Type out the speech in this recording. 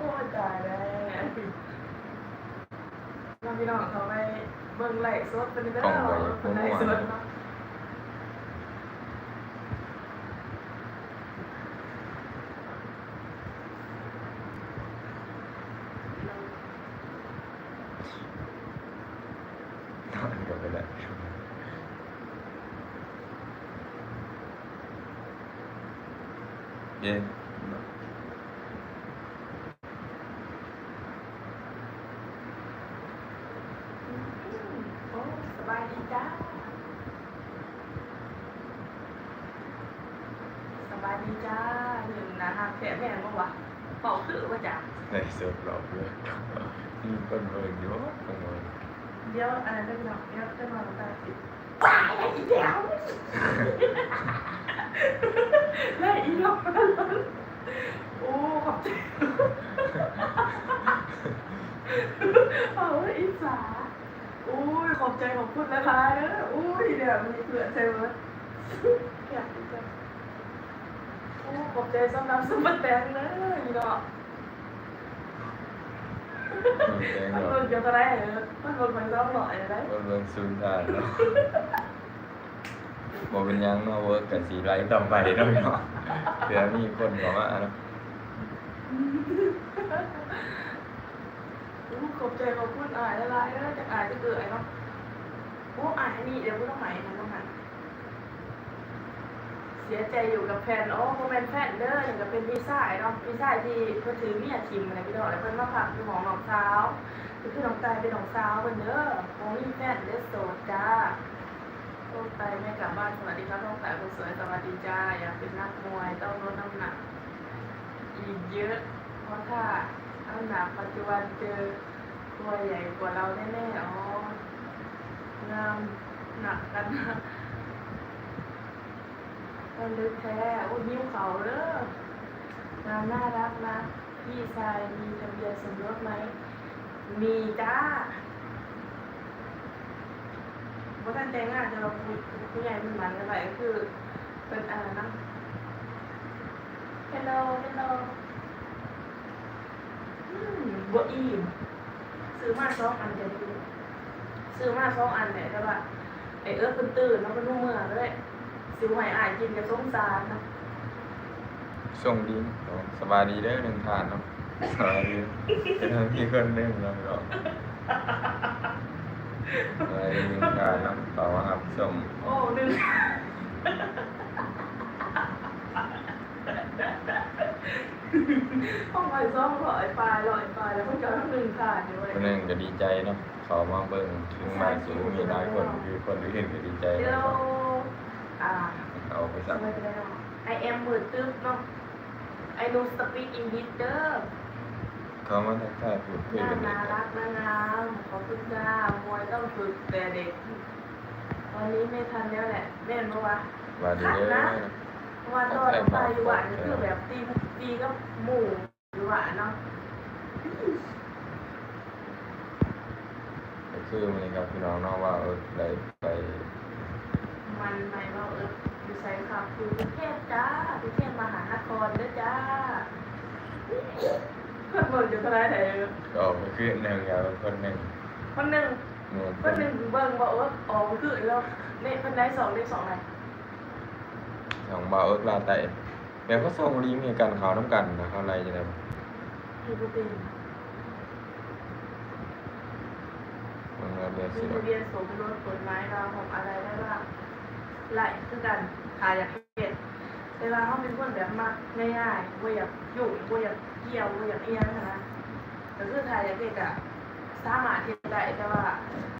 โอ้ยตายแล้วน้องพี่น้องเขาไปเบิ่งไหลฟ์สดเป็นเด้อเป็นไหลฟ์สดเนาะนอนกันไปแล้วเย็น โอ้ส บายดีจ้าสบายดีจ้าหนึ่งนะฮะแผลแม่งบ่วะเป่าคือว่าจ้ะในเสิร์ฟหลอกเลยมีคนเบิ่งอยู่คนเบิ่งเดี๋ยวอะไรก็พี่น้องเดี๋ยวจะมาตาสิตายอีเดียวไล่อีน้องโอ้ขอบใจเอาอีสาอุ้ย ขอบใจขอบคุณนะคะเด้ออุ้ยเดี๋ยวมีเผื่อใช่ไหมอยากดีจังโอ้ขอบใจสำหรับสมัครแตงเด้ออีดอกแจ้งมันหรโดอนเกี่ยวกับอะไรเหรอมันโดนมันร้องหน่อยอะไรคนเบิ่งซูมทานเนาะบ่เป็นหยังเนาะเวิร์กกับสีไลท์ต่อไปเนาะพี่เนาะเดี๋ยวมีคนบอกว่าเนาะอู้ขอบใจขอบคุณอายละลายแล้วจากอายจะเกิดไอ้เนาะ โอ้อายนี่เดี๋ยวพูดต้องไหนนะต้องหันเสียใจอยู่กับแฟนโอ้โมเป็นแฟนเด้ออย่างกับเป็นพี่ชายเนาะพี่ชายที่เพิ่นถือเมียทิมอะไรพี่ดอกแล้วเพิ่นมาพักที่หมองน้องสาวคือคือน้องตายเป็นน้องสาวเพิ่นเด้อโมมีแฟนเด้อโสดจ้าโอ้ตายแม่กลับบ้านสวัสดีครับน้องสาวคนสวยสวัสดีจ้าอยากเป็นนักมวยต้องลดน้ำหนักอีกเยอะ เพราะถ้าน้ำหนักปัจจุบันเจอตัวใหญ่กว่าเราแน่ๆอ๋อ งามหนักกันนะมันลึกแท้โอ้ยนิ้วเขาเด้องามน่ารักนะพี่ชายมีทะเบียนสมรสไหม มีจ้าเพราะท่านแต่งงานจะเราคุยผู้ใหญ่เป็นมันอะไรก็คือเป็นอะไรนะ Hello Hello อืมบวอิ่มซื้อมาสองอันเดียวดู ซื้อมาสองอันเนี่ยแต่ว่าไอเอิร์ธเป็นตื่นแล้วก็นุ่มเมื่อเลยสิวใหม่อายกินกับส้มสารนะส่งดีเนาะสบายดีเด้อหนึ่งทานเนาะสบายดีเป็นทางที่คนหนึ่งเนาะพี่น้องสบายดีหนึ่งทานเนาะต่อมาครับส่งโอ้หนึ่ง ห้องไฟซ้อมลอยปลายลอยปลายแล้วพวกเจ้าทั้งหนึ่งขาดด้วยคนหนึ่งก็ดีใจเนาะเขามาเบิ่งถึงมาสูงมีหลายคนคือคนอื่นก็ดีใจเดี๋ยวเนาะอ่าเอาไปสั่งไม่เป็นไรเนาะ I am มือตึ๊บเนาะ I know speak English เด้อเขามาทักทายพูดคุยน่ากันน่ารักน่างามขอบคุณจ้ามวยต้องฝึกแต่เด็กวันนี้ไม่ทันแล้วแหละแม่นปะวะสบายดีเด้อเพราะ ว่าตอนไปอยู่หวานนี่คือแบบตีตีก็หมู่อยู่หวานเนาะก็คือมันกับพี่น้องเนาะว่าเออได้ไปมันไม่ว่าเอออยู่ใส่ขับอยู่กรุงเทพจ้ากรุงเทพมหานครเด้อจ้าเพื่อนเบิ่งอยู่เท่าไหรไหนเออก็ออกไปขึ้นหนึ่งอย่างคนหนึ่งคนหนึ่งเมื่อคนหนึ่งเบิ่งบอกว่าอ๋อคือแล้วเนี่ยคนได้สองได้สองไหน สองบาเอิร์กลาไตแต่เขาส่งลิงก์ให้กันเขาน้ำกันนะเขาอะไรจะได้คือบุเป็นมันก็เดือดมีสิทะเบียนสมรสกฎหมายเราของอะไรได้บ้างไล่คือกันถ่ายอยากเห็นเวลาเขาเป็นคนแบบมากง่ายๆว่าอยากยุ่งว่าอยากเกี่ยวว่าอยากเอียงนะแต่คือถ่ายอยากเห็นอะสามารถที่ได้แต่ว่า